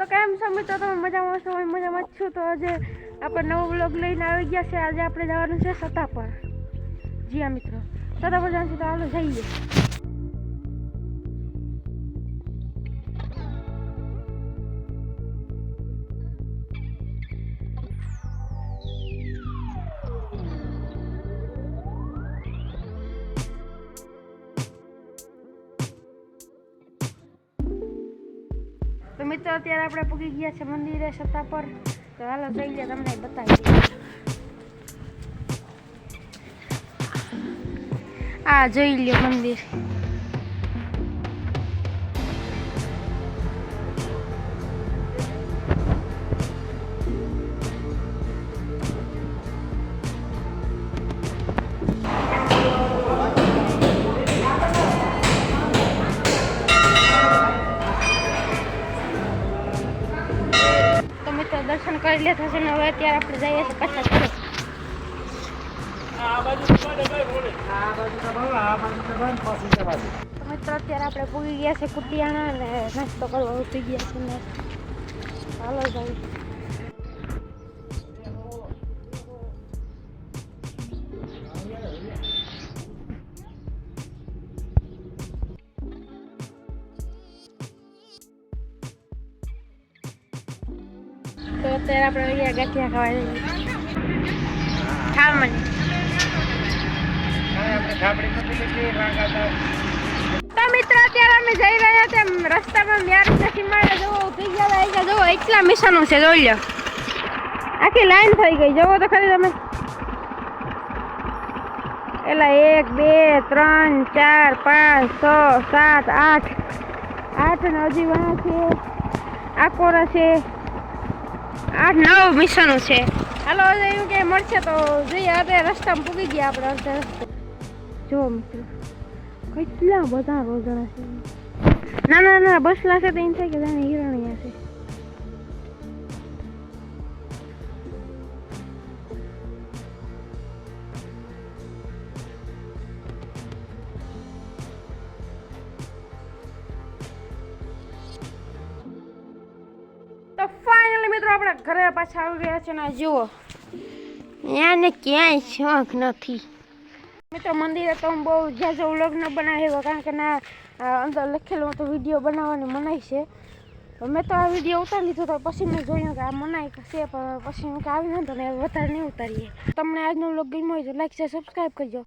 તો કેમ છો મિત્રો? તમે મજામાં છો મજામાં જ છું. તો આજે આપણે નવો બ્લોગ લઈને આવી ગયા છે આજે આપણે જવાનું છે સતા પર જી હા મિત્રો. સતા પર જવાનું છે તો હાલો જઈએ. તો મિત્રો, અત્યારે આપણે પૂગી ગયા છે મંદિરે સત્તા પર. તો હાલો જઈ લે, તમને બતાવી દઈએ. આ જોઈ લ્યો મંદિર. દર્શન કરી લેતા છે ને હવે અત્યારે આપણે જઈએ છીએ પાછા ઘરે. તો મિત્રો અત્યારે આપણે પૂગી ગયા છે કુટિયાણા અને નાસ્તો કરવા ઉઠી ગયા છે ને. ચાલો જઈએ. અત્યારે આપણે અહીંયા ગાંઠિયા ખાવા જઈએ ખામણ તો મિત્ર, અત્યારે અમે જઈ રહ્યા હતા રસ્તામાં મ્યાર નથી મારે જવો ઊભી ગયા આવી જવો એટલા મિશનો છે, જોઈ લો આખી લાઈન થઈ ગઈ. જવો તો ખરી તમે. એલા, એક, બે, ત્રણ, ચાર, પાંચ, છ, સાત, આઠ. આઠ ને હજી વાહ છે આકોરા છે? આઠ નવ મિશનો છે. હાલો એવું કે મળશે તો જોઈએ હવે રસ્તામાં પૂગી ગયા આપણે, અડધા રસ્તે. જો, મિત્રો. કેટલા બધા રોજણા છે. ના ના ના બસ લાગે તો એમ થાય કે જાણે હિરણિયા છે. આપણે ઘરે પાછા આવી ગયા છે ને જુઓ. ને ક્યાંય શોખ નથી. મિત્રો, મંદિરે તો હું બહુ જાજો વ્લોગ ન બનાવ્યો કારણ કે ના અંદર લખેલું તો વીડિયો બનાવવાની મનાય છે. મેં તો આ વીડિયો ઉતારી લીધો તો પછી મેં જોયું કે આ મનાય છે, પણ પછી હું કે આવી નતો ને વધારે નહીં ઉતારીએ. તમને આજનો વ્લોગ ગમ્યો હોય તો લાઈક છે સબસ્ક્રાઈબ કરજો.